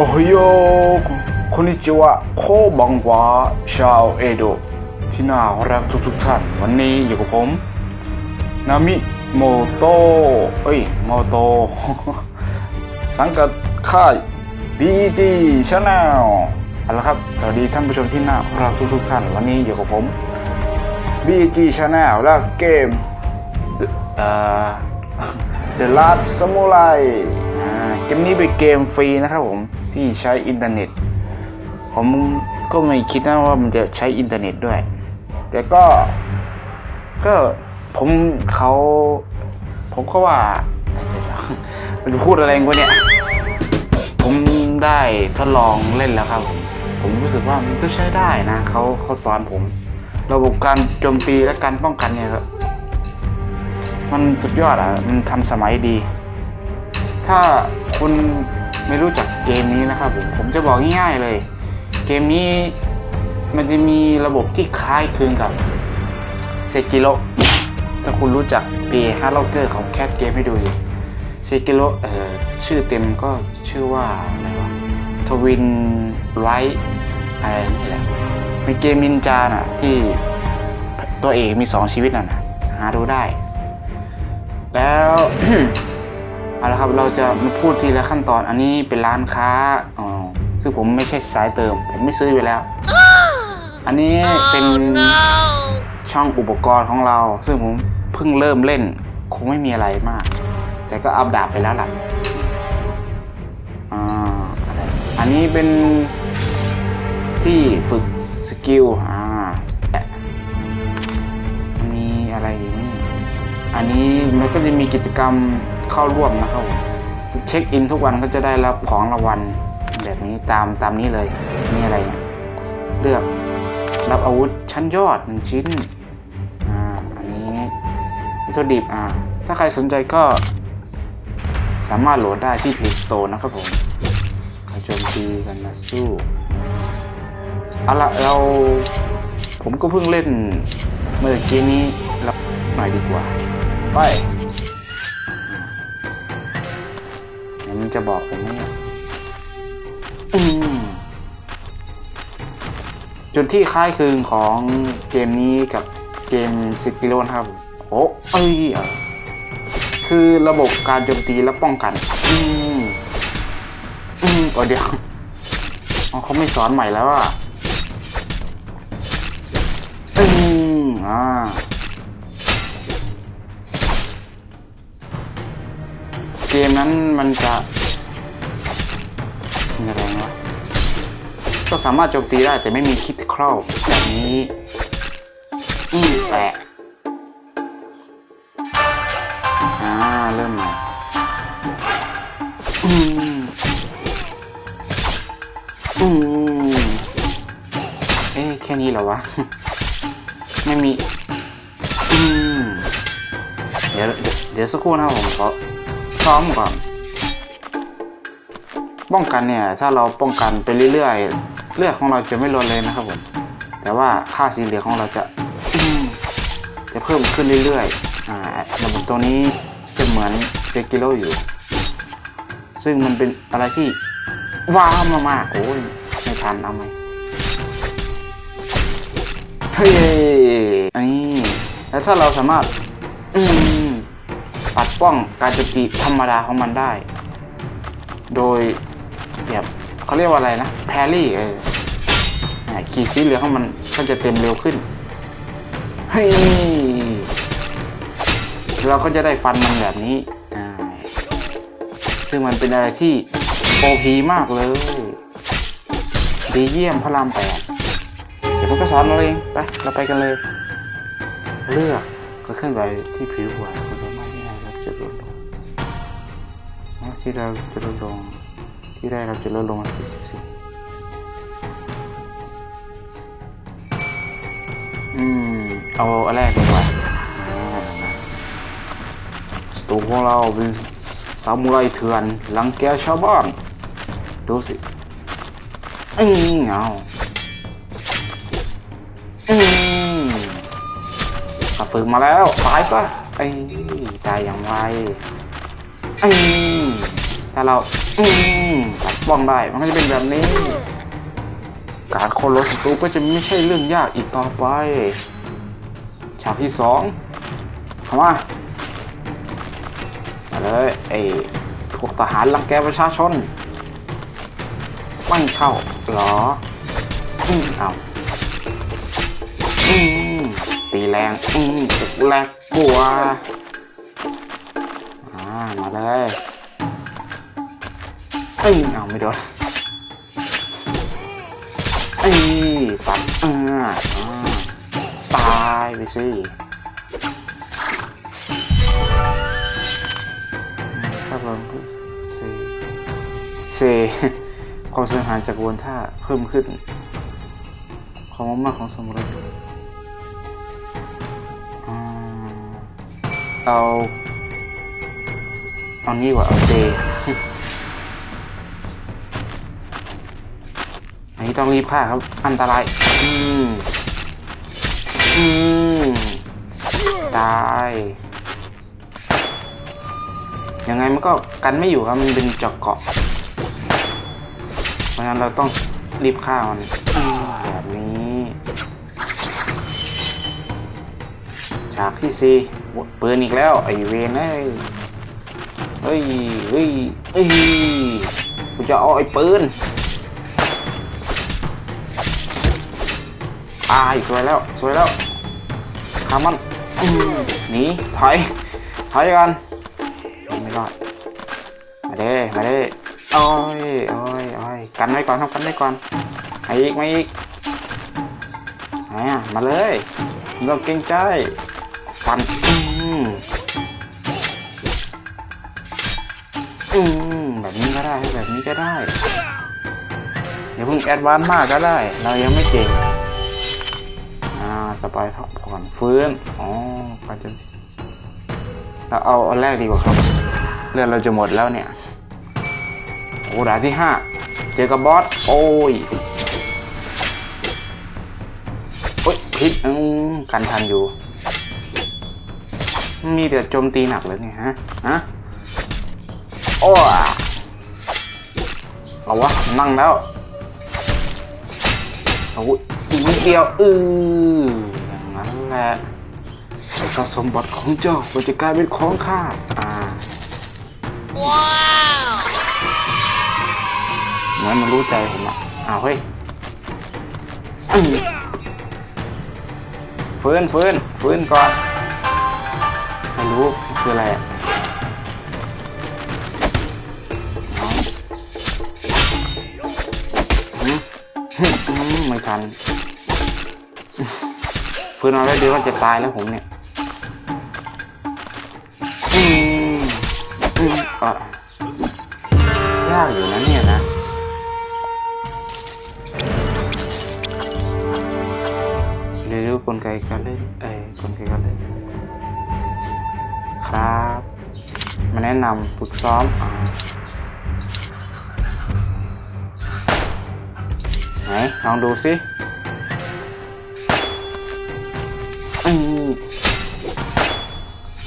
โอโฮโยคุนิจิวะโคบังวาชาวเอโดะที่น่ารักทุกทุกท่าน วันนี้อยู่กับผมนามิโมโตเอ้ยโมโตสังกัดค่าย BG Channel เอาละครับ สวัสดีท่านผู้ชมที่น่ารักทุกทุกท่าน วันนี้อยู่กับผม BG Channel และเกมเอ่อ The Last Samurai อ่า เกมนี้เป็นเกมฟรีนะครับผมที่ใช้อินเทอร์เน็ต ผมก็ไม่คิดนะว่ามันจะใช้อินเทอร์เน็ตด้วย แต่ก็ก็ผมเขาผมก็ว่ามันพูดอะไรกูเนี่ย ผมได้ทดลองเล่นแล้วครับ ผมรู้สึกว่ามันก็ใช้ได้นะเขาเขาสอนผม ระบบการโจมตีและการป้องกันเนี่ยครับมันสุดยอดอะ มันทันสมัยดี ถ้า คุณไม่รู้จักเกมนี้นะครับผมผมจะบอกง่ายๆเลย เกมนี้มันจะมีระบบที่คล้ายคลึงกับเซกิโ o ถ้าคุณรู้จักเพย์ฮาร์ล็อกเกอร์ของแคทเกมให้ดูอยู่เซกิโ o เอ่อชื่อเต็มก็ชื่อว่าอะไรวะทวินไรอะไรนี่แหละเป็นเกมนินจาน่ะที่ตัวเอกมีสองชีวิตน่ะนะหาดูได้ แล้ว เอาละครับเราจะมาพูดทีละขั้นตอนอันนี้เป็นร้านค้าอ๋อซึ่งผมไม่ใช่สายเติม ผมไม่ซื้ออยู่แล้ว อันนี้เป็นช่องอุปกรณ์ของเรา ซึ่งผมเพิ่งเริ่มเล่น คงไม่มีอะไรมาก แต่ก็อัปดาบไปแล้วล่ะอ่าอะไรอันนี้เป็นที่ฝึกสกิลอ่าและมีอะไรอีกนี่อันนี้มันก็จะมีกิจกรรม เข้าร่วมนะครับผมเช็คอินทุกวันก็จะได้รับของรางวัลแบบนี้ตามตามนี้เลยนี่อะไรเนี่ยเลือกรับอาวุธชั้นยอดหนึ่งชิ้นอ่าอันนี้วัตถุดิบอ่าถ้าใครสนใจก็สามารถโหลดได้ที่ Play Store นะครับผมมาโจมตีกันมาสู้เอาละเราผมก็เพิ่งเล่นเมื่อกี้นี้เราหน่อยดีกว่า ไป มันจะบอกผมเนี่ยอืมจุดที่คล้ายคลึงของเกมนี้กับเกมซิกิโลนะครับ โอ้เอ้ยคือระบบการโจมตีและป้องกัน อืมอืมอ๋อเดี๋ยวเขาไม่สอนใหม่แล้วอะอืมอ่าเกมนั้นมันจะ ยังไงวะก็สามารถโจมตีได้แต่ไม่มีคิดครอบแบบนี้อืมแปะอ่าเริ่มใหม่อืมอืมเอ๊ะแค่นี้เหรอวะ ไม่มีอืมเดี๋ยวเดี๋ยวเดี๋ยวสักครู่นะครับผมขอซ้อมก่อน ป้องกันเนี่ย ถ้าเราป้องกันไปเรื่อยๆเลือดของเราจะไม่ลดเลยนะครับผมแต่ว่าค่าสีเหลืองของเราจะจะเพิ่มขึ้นเรื่อยๆอ่าระบบตัวนี้จะเหมือนเซกิโลอยู่ ซึ่งมันเป็นอะไรที่ว้าวมากๆโอ้ยไม่ทันเอาไหมเฮ้ยอันนี้แล้วถ้าเราสามารถอืมปัดป้องการโจมตีธรรมดาของมันได้ โดย แบบเขาเรียกว่าอะไรนะแพรรี่เอออ่าขีดสีเหลืองของมันก็จะเต็มเร็วขึ้นเฮ้ยเราก็จะได้ฟันมันแบบนี้ซึ่งมันเป็นอะไรที่โอพีมากเลย ดีเยี่ยมพระรามแปดเดี๋ยวผมก็สอนเราเองไปเราไปกันเลย เลือกก็เคลื่อนไหวที่ผิวหัวคุณสามารถที่ได้รับจุดลดลงนที่เราจะลดลง ที่ได้รับจุดลดลงที่สิบสี่อืม เอาอันแรกดีกว่าอ่านตัวของเราเป็นซามูไรเถื่อนลังแกชาวบ้าน ดูสิอืมเอาอืมขับฝึกมาแล้ว ตายซะไอ้ยตายอย่างไวอืมถ้าเรา อืมตัดป้องได้มันก็จะเป็นแบบนี้ การโคโลศัตรูก็จะไม่ใช่เรื่องยากอีกต่อไป ฉากที่สองเข้ามามาเลยไอ้พวกทหารรังแกประชาชน ไม่เข้าหรออืมเอาอืมตีแรงอืมแรงกลัวอ่ามาเลย อ้ยเอาไม่โดนเอ้ยปัดอ่าอ่าตายไปสิครับผมเซเซความเสียหายจากวนท่าเพิ่มขึ้นความมากของสมุนอ่าเอา เอานี่ดีกว่าเอาเจ นี้ต้องรีบฆ่าครับ อันตราย อืม อืม ตาย ยังไงมันก็กันไม่อยู่ครับ มันเป็นจาะเกาะ เพราะฉะนั้นเราต้องรีบฆ่ามันแบบนี้ฉากที่สี่ปืนอีกแล้ว ไอเวนเอ้ย เฮ้ย เฮ้ย เฮ้ย กูจะเอาไอ้ปืน ตายสวยแล้วสวยแล้วขามันหนีถอยถอยกันไม่รอดมาเด้มาเด้โอ้ยโอ้ยโอ้ยกันไว้ก่อนครับกันไว้ก่อนมาอีกมาอีกนอ่มาเลยไม่ต้องเกรงใจฟันอืมอืมแบบนี้ก็ได้แบบนี้ก็ได้อย่าเพิ่งแอดวานมากก็ได้ เรายังไม่เก่ง อ่าต่อไปพักผ่อนฟื้น อ๋อไปจนเราเอาอันแรกดีกว่าครับ เลือดเราจะหมดแล้วเนี่ย โอ้ด่านที่ห้า เจอกับบอส โอ้ยโอ้ยพิษอืมกันทันอยู่ มีแต่โจมตีหนักเลยเนี่ยฮะ ฮะ โอ้เอาวะ นั่งแล้วเอาอีกนิดเดียว อือ แล้วก็สมบัติของเจ้าก็จะกลายเป็นของข้าอ่าว้าวเหมือนมันรู้ใจผมอะอ้าวเฮ้ยอื้อฟื้นฟื้นฟื้นก่อนไม่รู้มันคืออะไรอะอืมอืมไม่ทันฟื้นเอาได้ดีว่าจะตายแล้วผมเนี่ย อืมอะยากอยู่นะเนี่ยนะเรียนรู้กลไกการเล่นเอ้กลไกการเล่นครับ มาแนะนำฝึกซ้อมอ่าไหนลองดูสิอืม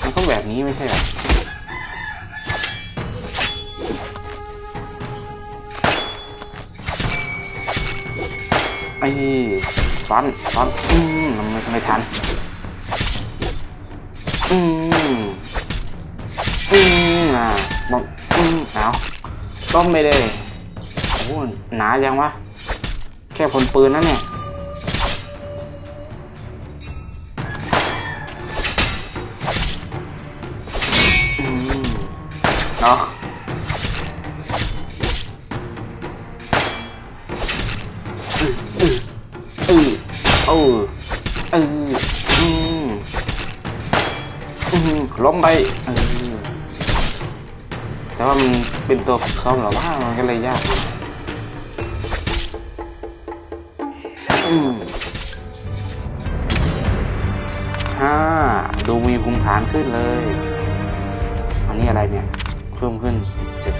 มันต้องแบบนี้ไม่ใช่หรอ ไอ้ฟันฟันอืมมันไม่ไม่ทันอืมอืมอะบอกอืมเอาต้มไปเลยโอ้โหหนายังวะ แค่ผลปืนนะเนี่ยอืมเนาะ ตัวฝึกซ้อมเหรอว่ามันก็เลยยากอืมฮ่าดูมีภูมิฐานขึ้นเลย อันนี้อะไรเนี่ย เพิ่มขึ้นเจ็ด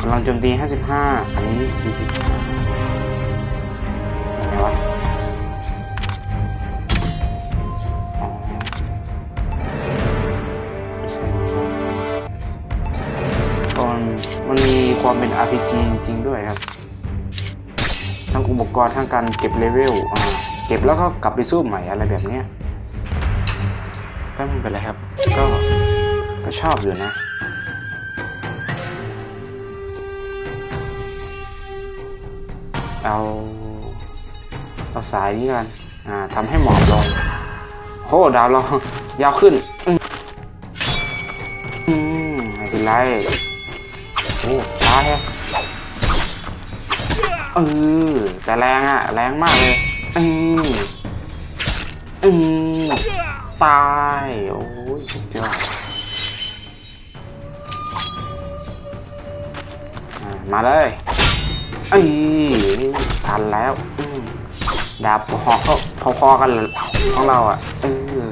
กำลังโจมตีห้าสิบห้าอันนี้สี่สิบอะไรวะ ความเป็น RPG จริงๆด้วยครับ ทั้งอุปกรณ์ทั้งการเก็บเลเวลเก็บแล้วก็กลับไปสู้ใหม่อะไรแบบเนี้ยก็ไม่เป็นไรครับ ก็ก็ชอบอยู่นะเอาเอาสายนี้กันอ่าทำให้หมอบลงโอ้ดาวเรายาวขึ้นอืมอืมไม่เป็นไร แฮะเออแต่แรงอะแรงมากเลยอืมอืมตายโอ้ยสุดยอดอ่ามาเลยเอ้ยทันแล้วดาบหอกก็พอๆกันของเราอะเออ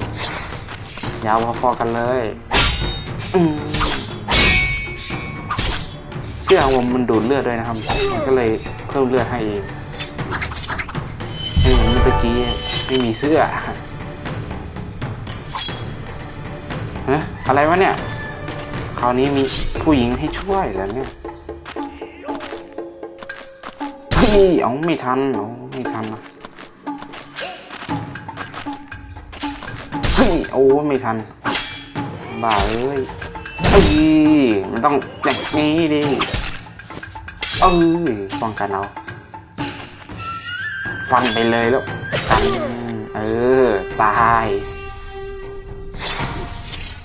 ยาวพอๆกันเลยอืม สื้อของผมมันดูดเลือดด้วยนะครับมันก็เลยเพิ่มเลือดให้เองไม่เหมือนเมื่อกี้ไม่มีเสื้อฮะอะไรวะเนี่ย คราวนี้มีผู้หญิงให้ช่วยแล้วเนี่ยเฮ้ยเอาไม่ทันเอาไม่ทันนะเฮ้ยโอ้ไม่ทันบ้าเอ้ยเอ้ยมันต้องแบบนี้ดิ เอ้ยป้องกันเอาฟันไปเลยแล้วกันเออตาย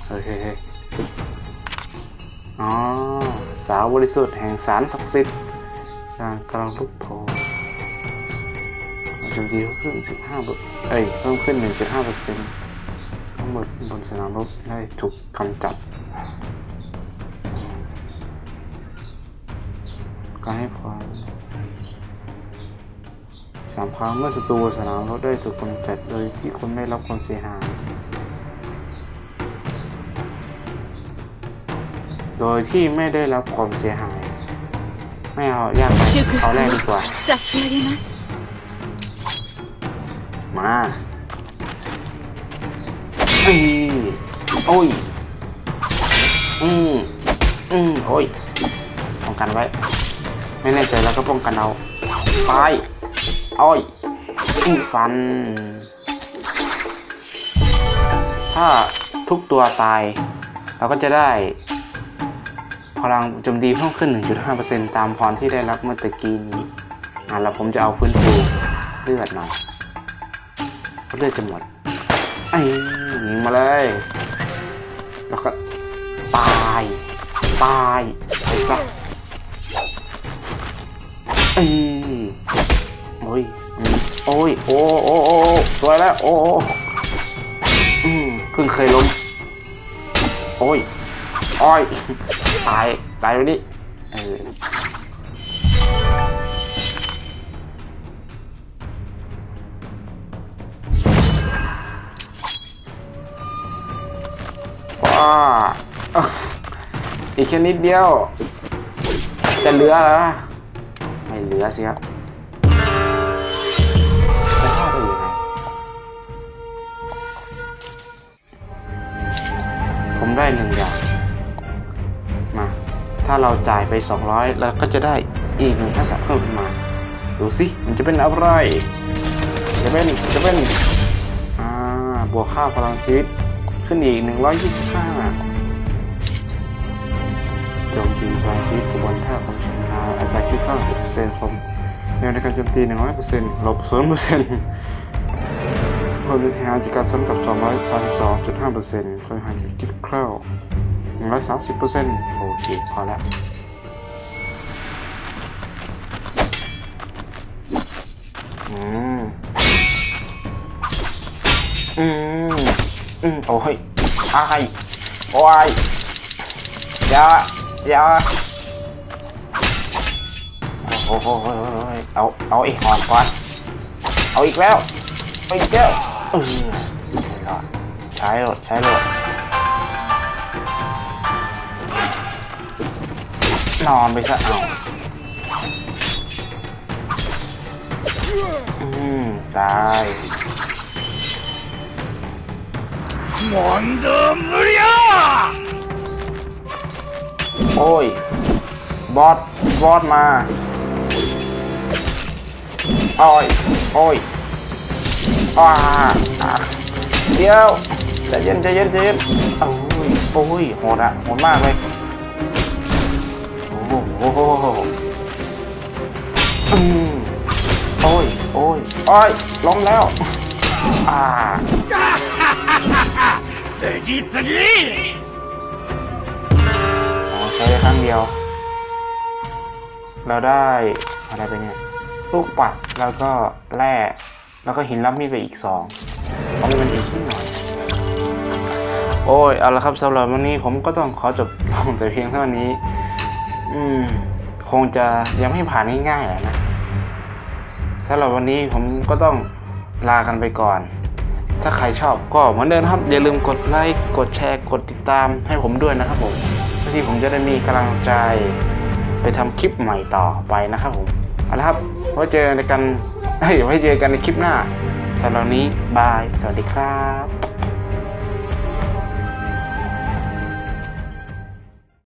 เฮ้ยเฮ้ยเฮ้ยอ๋อสาวบริสุทธิ์แห่งสารศักดิ์สิทธิ์การกำลังลุกโผล่โจมตีเพิ่มขึ้น15เปอร์เอ้ยเพิ่มขึ้น1.5เปอร์เซ็นต์ทั้งหมดบนสนามรบได้ถูกกำจัด การให้ความสามพรางเมื่อศัตรูสนามรถได้ถูกกำจัดโดยที่คุณไม่รับความเสียหาย โดยที่ไม่ได้รับความเสียหาย ไม่เอายากไปเอาแรกดีกว่า มาอ้ยโอ้ย อืมอืมโอ้ยป้องกันไว้ ไม่แน่ใจแล้วก็ป้องกันเอาไปอ้ยอีฟัน ถ้าทุกตัวตาย เราก็จะได้ พลังโจมตีเพิ่มขึ้น 1.5%ตามพรที่ได้รับเมื่อตะกี้นี้ อะแล้วผมจะเอาพื้นฟูเลือดหน่อยเพราะเลือดจะหมดไอ้ยิงมาเลย แล้วก็ตาย ตายไปซะ อ้ยโอ้ยโอ้ยโอ้โอ้โอ้สวยแล้ว โอ้โอืมเพิ่งเคยล้ม โอ้ยอ้อยตาย ตายไปดิเออว้าอะอีกแค่นิดเดียว จะเหลือเหร ไม่เหลือสิครับจะรอดได้ยังไงผมได้หนึ่งอย่างมา ถ้าเราจ่ายไป 200เราก็จะได้อีกหนึ่งทักษะเพิ่มขึ้นมา ดูสิมันจะเป็นอะไรจะเป็นจะเป็นอ่าบวกค่าพลังชีวิตขึ้นอีก 125โจมตีพลังชีวิตกระบวนท่าของชนะอัตราคิดค่า6%ผมแนวในการโจมตี 100%ลบ0%เพิ่มวิทยาจิการซ้ำกับ 232.5%เพิ่มหาจากคิดคร่าว130%โอเคพอแล้วอืม อืม อืม โอ้ยอายโอ้ยอย่า อย่าโอ้โหเอา เอาอีกหอมก่อน เอาอีกแล้วเอาอีกแล้วใช้โหลดใช้โหลดนอนไปซะเอาอืมตาย โอ้ย บอส บอสมาโอ้ย โอ้ยอ้าเดี๋ยวใจเย็นใจเย็นใจเย็นโอ้ย โอ้ย โหดอะโหดมากเลย โอ้โหโอ้โหอืมโอ้ย โอ้ย โอ้ย ล้มแล้ว อ่า次次 อ๋อใช้ได้ครั้งเดียว เราได้อะไรไปเนี่ยลูกปัดแล้วก็แร่แล้วก็หินรับมีดไปอีกสองเอามันอีกนิดหน่อยโอ้ยเอาละครับสำหรับวันนี้ผมก็ต้องขอจบลงแต่เพียงเท่านี้ อืม คงจะยังไม่ผ่านง่ายๆแหละนะสำหรับวันนี้ผมก็ต้องลากันไปก่อน ถ้าใครชอบก็เหมือนเดิมครับ อย่าลืมกดไลค์กดแชร์กดติดตามให้ผมด้วยนะครับผม พื่อที่ผมจะได้มีกำลังใจ ไปทำคลิปใหม่ต่อไปนะครับผมเอาละครับไว้เจอกันเฮ้ยไว้เจอกันในคลิปหน้าสำหรับนี้บาย สวัสดีครับ